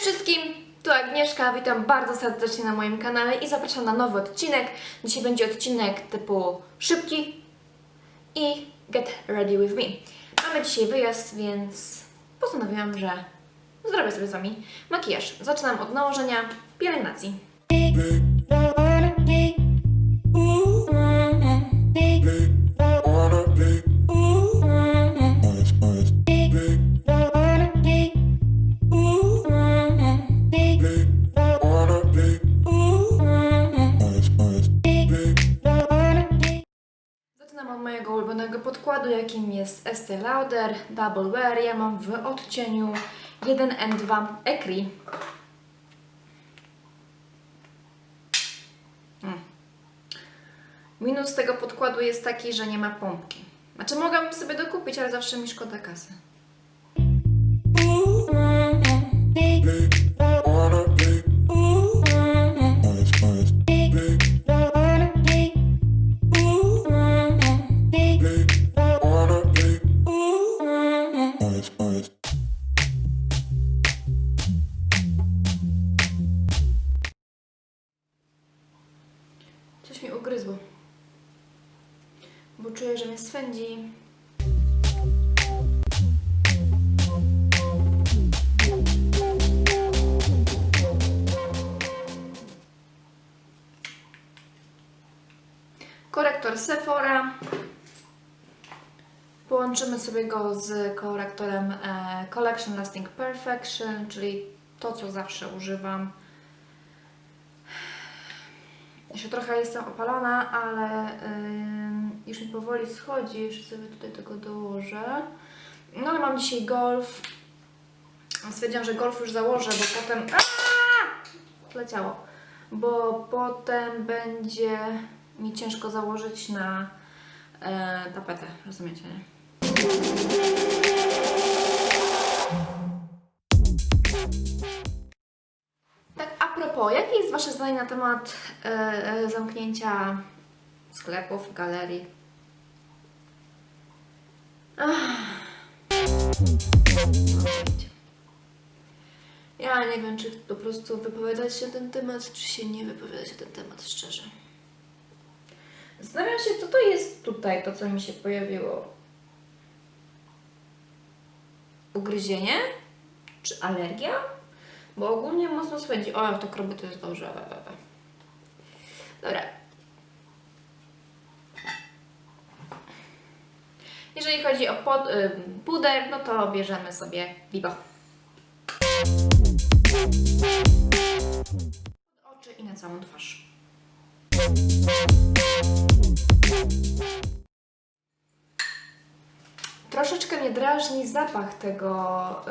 wszystkim, tu Agnieszka, witam bardzo serdecznie na moim kanale i zapraszam na nowy odcinek. Dzisiaj będzie odcinek typu szybki i get ready with me. Mamy dzisiaj wyjazd, więc postanowiłam, że zrobię sobie z Wami makijaż. Zaczynam od nałożenia pielęgnacji. Jakim jest Estee Lauder Double Wear. Ja mam w odcieniu 1N2 Ecri. Mm. Minus tego podkładu jest taki, że nie ma pompki. Znaczy mogłabym sobie dokupić, ale zawsze mi szkoda kasy. Korektor Sephora. Połączymy sobie go z korektorem e, Collection Lasting Perfection, czyli to, co zawsze używam. Jeszcze trochę jestem opalona, ale ym, już mi powoli schodzi. Jeszcze sobie tutaj tego dołożę. No ale mam dzisiaj golf. Stwierdziłam, że golf już założę, bo potem... Aaaa! Leciało. Bo potem będzie mi ciężko założyć na e, tapetę. Rozumiecie, nie? Tak, a propos, jakie jest Wasze zdanie na temat e, e, zamknięcia sklepów, galerii? Ach. Ja nie wiem, czy po prostu wypowiadać się na ten temat, czy się nie wypowiadać na ten temat szczerze. Zastanawiam się, co to jest tutaj, to co mi się pojawiło. Ugryzienie? Czy alergia? Bo ogólnie mocno swędzi. O, to robię, to jest dobrze. Dobra. Jeżeli chodzi o pod, y, puder, no to bierzemy sobie Vivo. Oczy i na całą twarz. Troszeczkę mnie drażni zapach tego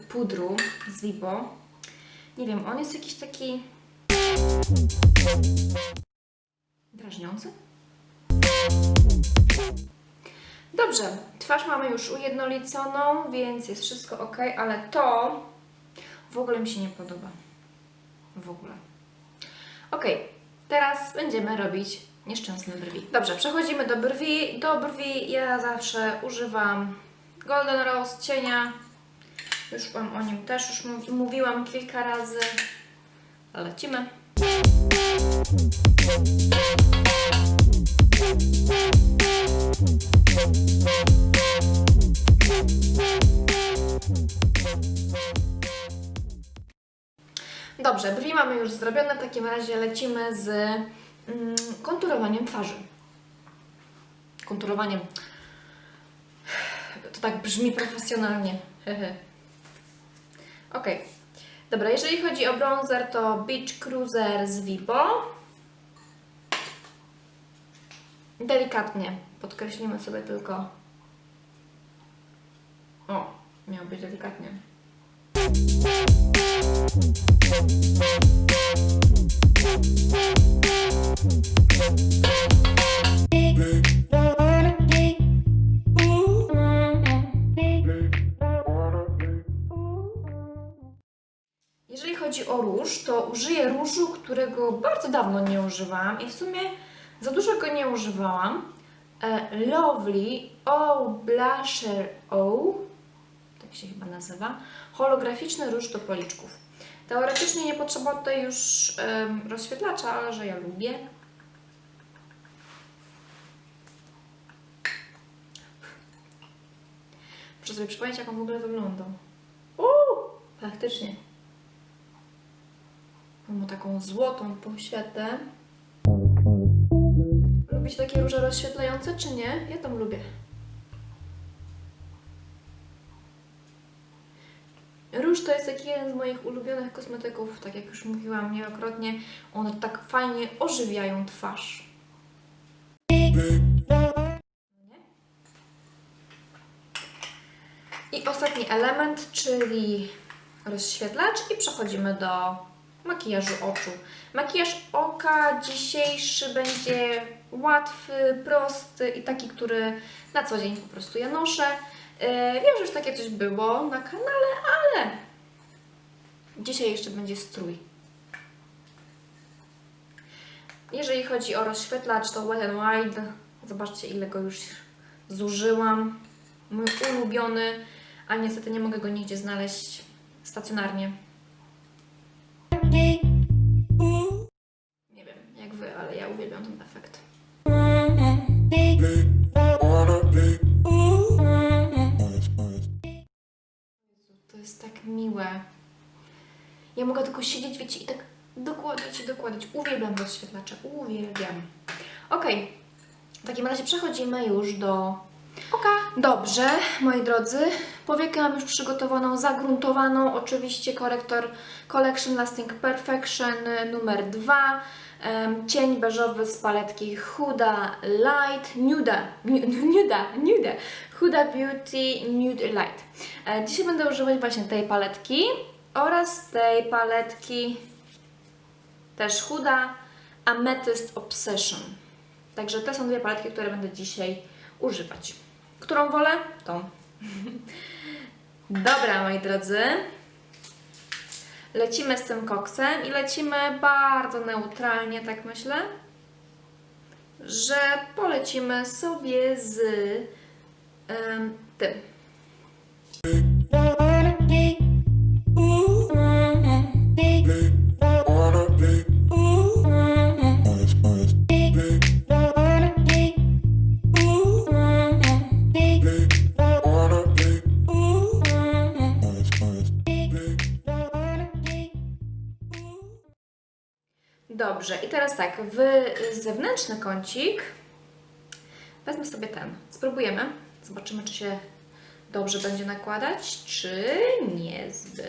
y, pudru z Vivo. Nie wiem, on jest jakiś taki drażniący. Dobrze, twarz mamy już ujednoliconą, więc jest wszystko ok, ale to w ogóle mi się nie podoba. W ogóle. Ok, teraz będziemy robić nieszczęsne brwi. Dobrze, przechodzimy do brwi. Do brwi ja zawsze używam Golden Rose cienia. Już Wam o nim też już mów- mówiłam kilka razy. Lecimy. Dobrze, brwi mamy już zrobione, w takim razie lecimy z mm, konturowaniem twarzy. Konturowaniem. To tak brzmi profesjonalnie. Ok. Dobra, jeżeli chodzi o bronzer, to Beach Cruiser z Vivo. Delikatnie podkreślimy sobie tylko. O, miał być delikatnie. Jeżeli chodzi o róż, to użyję różu, którego bardzo dawno nie używałam i w sumie za dużo go nie używałam. E, Lovely O Blusher O, tak się chyba nazywa, holograficzny róż do policzków. Teoretycznie nie potrzeba tutaj już rozświetlacza, ale że ja lubię. Muszę sobie przypomnieć, jak on w ogóle wyglądał. Uuu, faktycznie. On taką złotą poświatę. Lubicie takie róże rozświetlające, czy nie? Ja tam lubię. Róż to jest taki jeden z moich ulubionych kosmetyków, tak jak już mówiłam niejednokrotnie. One tak fajnie ożywiają twarz. I ostatni element, czyli rozświetlacz i przechodzimy do makijażu oczu. Makijaż oka dzisiejszy będzie łatwy, prosty i taki, który na co dzień po prostu ja noszę. Yy, Wiem, że już takie coś było na kanale, ale dzisiaj jeszcze będzie strój. Jeżeli chodzi o rozświetlacz, to Wet n Wild. Zobaczcie, ile go już zużyłam. Mój ulubiony, a niestety nie mogę go nigdzie znaleźć stacjonarnie. Miłe. Ja mogę tylko siedzieć, wiecie, i tak dokładać i dokładać. Uwielbiam rozświetlacze, uwielbiam. Okej, w takim razie przechodzimy już do oka. Dobrze, moi drodzy, powiekę mam już przygotowaną, zagruntowaną. Oczywiście korektor Collection Lasting Perfection y, numer 2. Cień beżowy z paletki Huda Light, Nuda, Nu- Nuda, Nuda, Huda Beauty Nude Light. E, Dzisiaj będę używać właśnie tej paletki oraz tej paletki też Huda Amethyst Obsession. Także te są dwie paletki, które będę dzisiaj używać. Którą wolę? Tą. Dobra, moi drodzy. Lecimy z tym koksem i lecimy bardzo neutralnie, tak myślę, że polecimy sobie z em, tym. Tak, w zewnętrzny kącik wezmę sobie ten. Spróbujemy. Zobaczymy, czy się dobrze będzie nakładać, czy niezbyt.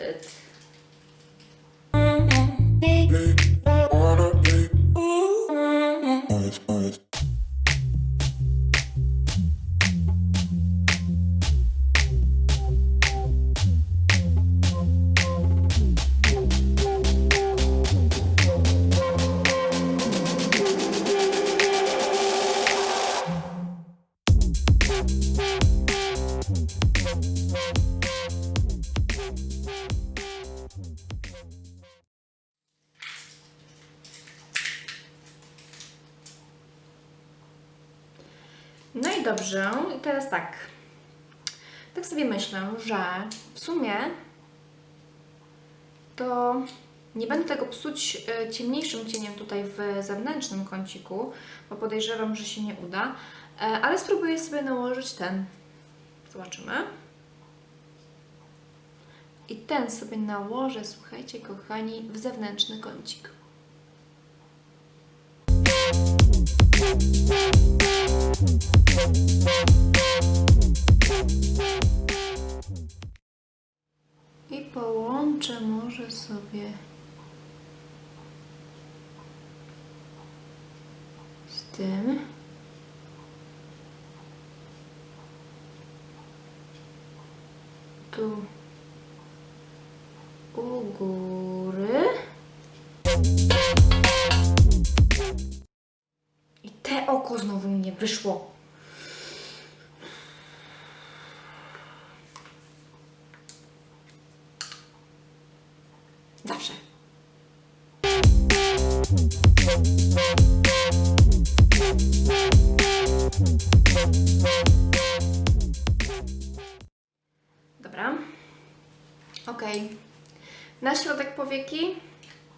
Dobrze, i teraz tak. Tak sobie myślę, że w sumie to nie będę tego psuć e, ciemniejszym cieniem tutaj w zewnętrznym kąciku, bo podejrzewam, że się nie uda, E, ale spróbuję sobie nałożyć ten. Zobaczymy. I ten sobie nałożę, słuchajcie, kochani, w zewnętrzny kącik. I połączę może sobie z tym. Tu u góry. I te oko znowu nie wyszło. Na środek powieki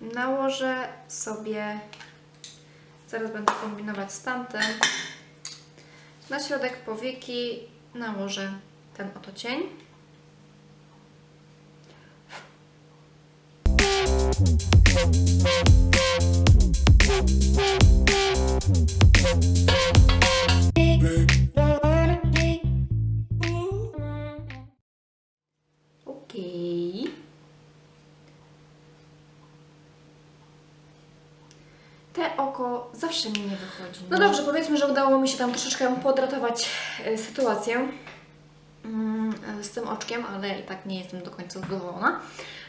nałożę sobie, zaraz będę kombinować z tamtym, na środek powieki nałożę ten oto cień. Okej. Te oko zawsze mi nie wychodzi. No dobrze, powiedzmy, że udało mi się tam troszeczkę podratować e, sytuację mm, e, z tym oczkiem, ale i tak nie jestem do końca zadowolona.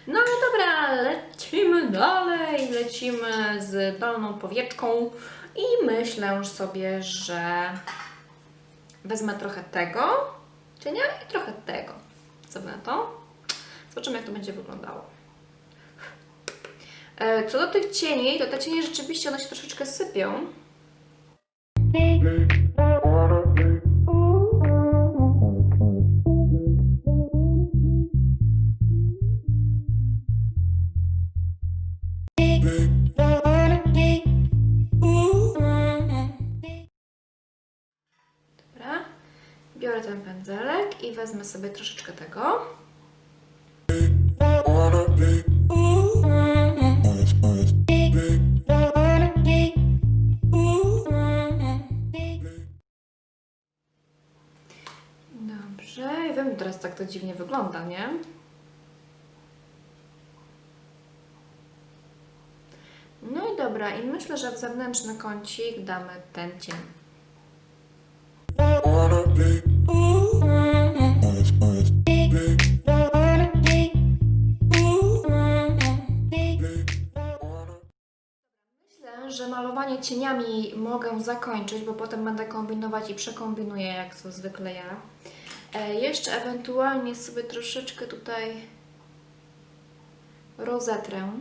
No dobra, lecimy dalej, lecimy z dolną powieczką i myślę sobie, że wezmę trochę tego cienia i trochę tego. Co na to? Zobaczymy, jak to będzie wyglądało. E, Co do tych cieni, to te cienie rzeczywiście one się troszeczkę sypią. Dobra. Biorę ten pędzelek i wezmę sobie troszeczkę tego. Dziwnie wygląda, nie? No i dobra, i myślę, że w zewnętrzny kącik damy ten cień. Myślę, że malowanie cieniami mogę zakończyć, bo potem będę kombinować i przekombinuję, jak to zwykle ja. E, jeszcze ewentualnie sobie troszeczkę tutaj rozetrę.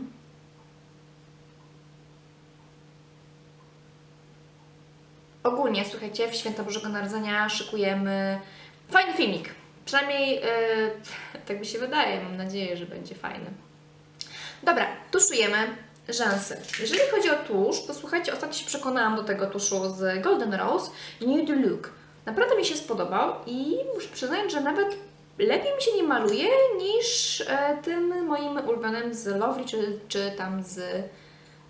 Ogólnie, słuchajcie, w Święta Bożego Narodzenia szykujemy fajny filmik. Przynajmniej e, tak mi się wydaje, mam nadzieję, że będzie fajny. Dobra, tuszujemy rzęsy. Jeżeli chodzi o tusz, to słuchajcie, ostatnio się przekonałam do tego tuszu z Golden Rose Nude Look. Naprawdę mi się spodobał i muszę przyznać, że nawet lepiej mi się nie maluje niż e, tym moim ulubionym z Lovely czy, czy tam z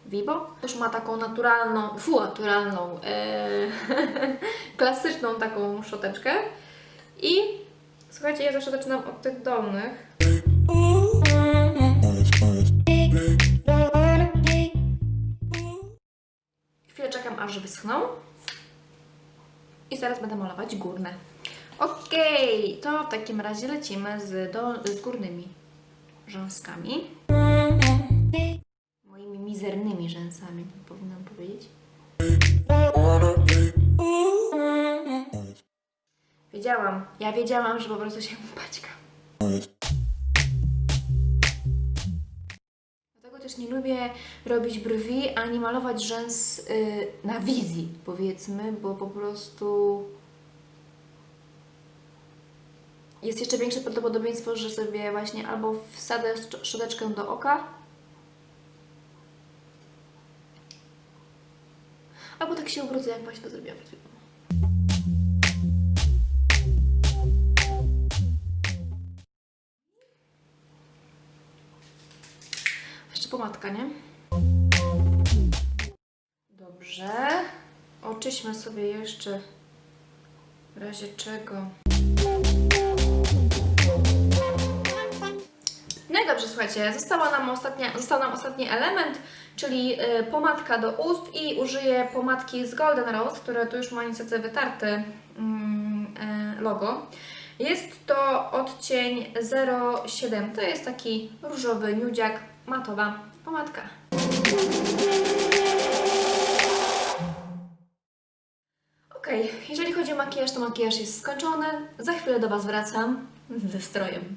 Vibo. Też ma taką naturalną, fu, naturalną, e, klasyczną taką szczoteczkę. I słuchajcie, ja zawsze zaczynam od tych dolnych. Chwilę czekam, aż wyschną. I zaraz będę malować górne. Okej, to w takim razie lecimy z, dol- z górnymi rzęskami. Moimi mizernymi rzęsami, powinnam powiedzieć. Wiedziałam, ja wiedziałam, że po prostu się paćka. Też nie lubię robić brwi ani malować rzęs y, na wizji, powiedzmy, bo po prostu jest jeszcze większe prawdopodobieństwo, że sobie właśnie albo wsadę szcz- szczoteczkę do oka, albo tak się ubrudzę, jak właśnie to zrobiłam przed chwilą. Jeszcze pomadka, nie? Dobrze. Oczyśmy sobie jeszcze w razie czego. No i dobrze, słuchajcie, została nam ostatnia, został nam ostatni element, czyli y, pomadka do ust i użyję pomadki z Golden Rose, które tu już ma niestety wytarty mm, e, logo. Jest to odcień 07, to jest taki różowy nudziak, matowa pomadka. Okej, jeżeli chodzi o makijaż, to makijaż jest skończony. Za chwilę do Was wracam ze strojem.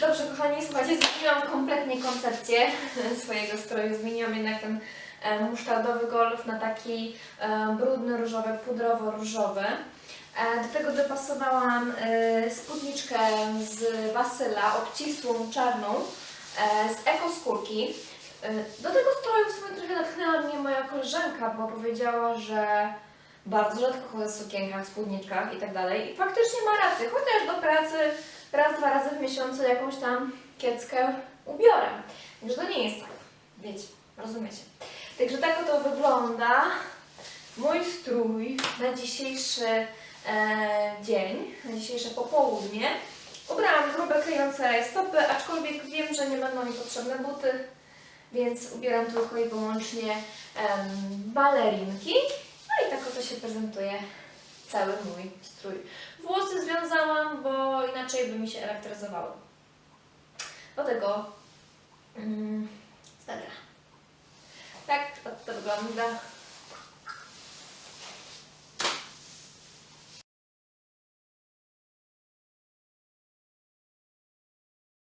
Dobrze, kochani, słuchajcie, zmieniłam kompletnie koncepcję swojego stroju. Zmieniłam jednak ten e, musztardowy golf na taki e, brudny, różowy, pudrowo-różowy. E, do tego dopasowałam spódniczkę z Wasyla, obcisłą, czarną, z Eco skórki. Y, Do tego stroju w sumie trochę natchnęła mnie moja koleżanka, bo powiedziała, że bardzo rzadko chodzę w sukienkach, spódniczkach i tak dalej. I faktycznie ma rację, chociaż do pracy raz, dwa razy w miesiącu jakąś tam kieckę ubiorę. Także to nie jest tak, wiecie, rozumiecie. Także tak oto wygląda mój strój na dzisiejszy e, dzień, na dzisiejsze popołudnie. Ubrałam grube, kryjące stopy, aczkolwiek wiem, że nie będą mi potrzebne buty, więc ubieram tylko i wyłącznie em, balerinki. No i tak oto się prezentuje cały mój strój. Włosy związałam, bo inaczej by mi się elektryzowały. Do tego mm, zdania. Tak to wygląda